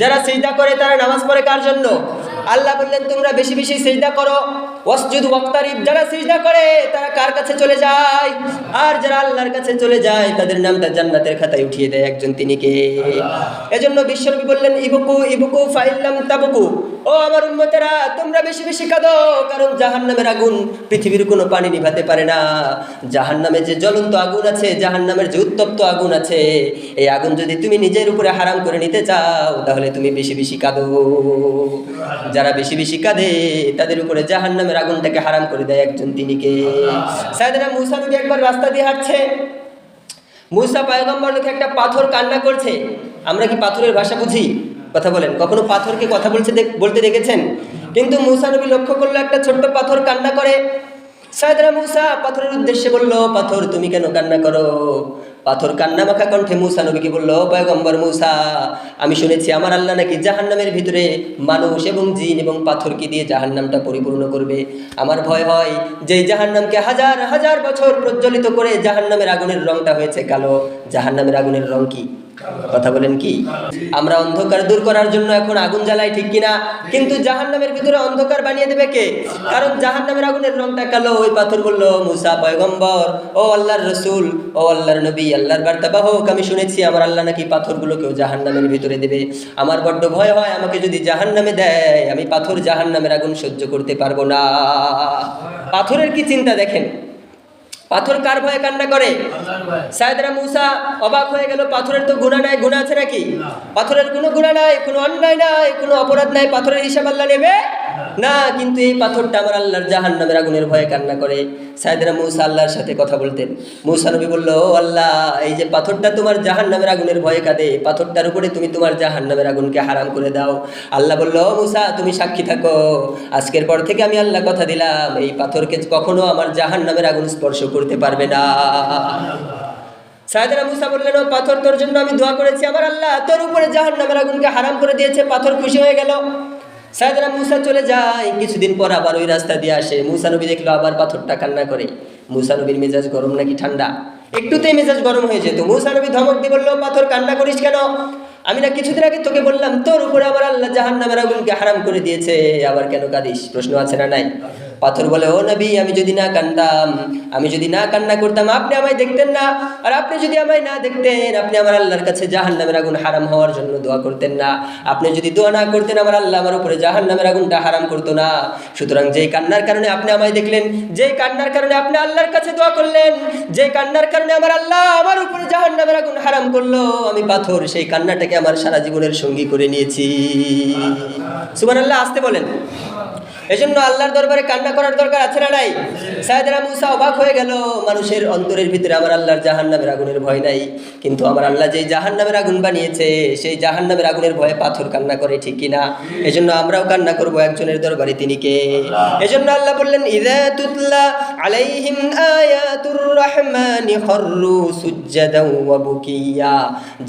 যারা সেইদা করে তারা নামাজ পড়ে কার জন্য? আল্লাহ বললেন, তোমরা বেশি বেশি সিজদা করো। ওয়াসজুদ ওয়াক্তারিব যারা সিজদা করে তারা কার কাছে চলে যায়? আর যারা আল্লাহর কাছে চলে যায় তাদের নামটা জান্নাতের খাতায় উঠিয়ে দেয় একজন তিনি কে? এজন্য বিশ্বনবী বললেন ইবুকু ইবুকু ফাইল্লাম তাবুকু। ও আমার উম্মতেরা তোমরা বেশি বেশি কাঁদো কারণ জাহান্নামের আগুন পৃথিবীর কোনো পানি নিভাতে পারে না। জাহান্নামে যে জ্বলন্ত আগুন আছে জাহান নামের যে উত্তপ্ত আগুন আছে এই আগুন যদি তুমি নিজের উপরে হারাম করে নিতে চাও তাহলে তুমি বেশি বেশি কাঁদো। যারা বেশি বেশি কাঁদে তাদের উপরে জাহান্নামের আগুনটাকে হারাম করে দেয় একজন তিনি কে সায়দানা মুসা নবী একবার রাস্তা দিয়ে হাঁটছে। মুসা পায়গম্বর লোকে একটা পাথর কান্না করছে। আমরা কি পাথরের ভাষা বুঝি? কথা বলেন। কখনো পাথরকে কথা বলছে বলতে দেখেছেন? কিন্তু মুসা নবী লক্ষ্য করল একটা ছোট্ট পাথর কান্না করে। সায়দরা মুসা পাথরের উদ্দেশ্যে বলল পাথর তুমি কেন কান্না করো? পাথর কান্না মাখা কণ্ঠে মূসা নবীকে বলল পয়গম্বর মূসা, আমি শুনেছি আমার আল্লাহ নাকি জাহান্নামের ভিতরে মানুষ এবং জিন এবং পাথরকে দিয়ে জাহান্নামটা পরিপূর্ণ করবে। আমার ভয় হয় যে জাহান্নামকে হাজার হাজার বছর প্রজ্বলিত করে জাহান্নামের আগুনের রংটা হয়েছে কালো। জাহান্নামের আগুনের রং কি? কথা বলেন কি? আমরা অন্ধকার দূর করার জন্য এখন আগুন জ্বালাই, ঠিক কিনা? কিন্তু জাহান্নামের ভিতরে অন্ধকার বানিয়ে দেবে কে? কারণ জাহান্নামের আগুনের রংটা কালো, ওই পাথর বলল, মুসা পয়গম্বর, ও আল্লাহর রসুল, ও আল্লাহর নবী, আল্লাহর বার্তাবাহক আমি শুনেছি আমার আল্লাহ নাকি পাথরগুলোকেও জাহান্নামের ভিতরে দেবে। আমার বড্ড ভয় হয়, আমাকে যদি জাহান্নামে দেয়, আমি পাথর জাহান্নামের আগুন সহ্য করতে পারব না। পাথরের কি চিন্তা দেখেন? পাথর কার ভয়ে কান্না করে? সায়দরা মুসা অবাক হয়ে গেল পাথরের তো গুণা নাই গুণা আছে নাকি? পাথরের কোনো গুণা নাই কোনো অন্যায় নাই কোনো অপরাধ নাই পাথরের হিসাব আল্লাহ নেবে? না, কিন্তু এই পাথরটা আমার আল্লাহর জাহান নামের আগুনের ভয়ে কান্না করে। সায়দরা মুসা আল্লাহর সাথে কথা বলতেন। মুসা নবী বলল, "ও আল্লাহ, এই যে পাথরটা তোমার জাহান নামের আগুনের ভয়ে কাঁদে, পাথরটার উপরে তুমি তোমার জাহান নামের আগুনকে হারাম করে দাও। আল্লাহ বলল, "ও মুসা, তুমি সাক্ষী থাকো। আজকের পর থেকে আমি আল্লাহ কথা দিলাম। এই পাথরকে কখনো আমার জাহান নামের আগুন স্পর্শ করতে পারবে না। সায়দারা মুসা বললেন, ও পাথর, তোর জন্য আমি দোয়া করেছি। আমার আল্লাহ তোর উপরে জাহান নামের আগুনকে হারাম করে দিয়েছে। পাথর খুশি হয়ে গেল। সায়দারা মুসা চলে যায়। কিছুদিন পর আবার ওই রাস্তা দিয়ে আসে। মুসা নবী দেখল আবার পাথরটা কান্না করে। মুসা নবীর মেজাজ গরম নাকি ঠান্ডা? একটুতেই মেজাজ গরম হয়ে যেত। মুসা নবী ধমক দিয়ে বলল, পাথর কান্না করিস কেন? আমি না কিছুদিন আগে তোকে বললাম, তোর উপরে আবার আল্লাহ জাহান নামের আগুনকে হারাম করে দিয়েছে। আবার কেন কাঁদিস? প্রশ্ন আছে না নাই? পাথর বলে, ও নবী, আমি যদি না কান্দাম, আমি যদি না কান্না করতাম, আপনি আমায় দেখতেন না। আর আপনি যদি আমায় না দেখতেন, আপনি আমার আল্লাহর কাছে জাহান নামের আগুন হারাম হওয়ার জন্য দোয়া করতেন না। আপনি যদি দোয়া না করতেন, আমার আল্লাহ আমার উপরে জাহান নামের আগুনটা হারাম করতো না। সুতরাং যেই কান্নার কারণে আপনি আমায় দেখলেন, যেই কান্নার কারণে আপনি আল্লাহর কাছে দোয়া করলেন যে কান্নার কারণে আমার আল্লাহ আমার উপরে জাহান নামের আগুন হারাম করল, আমি পাথর সেই কান্নাটাকে আমার সারা জীবনের সঙ্গী করে নিয়েছি। সুমান আল্লাহ আসতে বলেন। এজন্য আল্লাহর দরবারে কান্না করার দরকার আছে না নাই? সায়দারা মুসা অবাক হয়ে গেল মানুষের অন্তরের ভিতরে আমার আল্লাহর জাহান নামের আগুনের ভয় নাই। কিন্তু আমার আল্লাহ যেই জাহান নামের আগুন বানিয়েছে সেই জাহান নামের আগুনের ভয়ে পাথর কান্না করে ঠিক কিনা এজন্য আমরাও কান্না করব একজনের দরবারে তিনি কে? এজন্য আল্লাহ বললেন ইদা তুতলা আয়াতুর রহমানি খররু সুজ্জাদাও ওয়া বুকিয়া।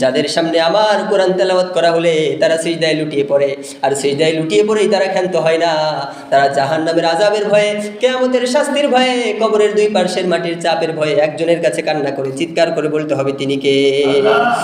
যাদের সামনে আমার কোরআন তেলাওয়াত করা হলে তারা সিজদায় লুটিয়ে পড়ে, আর সিজদায় লুটিয়ে পড়েই তারা ক্ষান্ত হয় না। তারা জাহান নামের আজাবের ভয়ে, কেয়ামতের শাস্তির ভয়ে, কবরের দুই পার্শ্বের মাটির চাপের ভয়ে একজনের কাছে কান্না করে, চিৎকার করে বলতে হবে তিনি কে?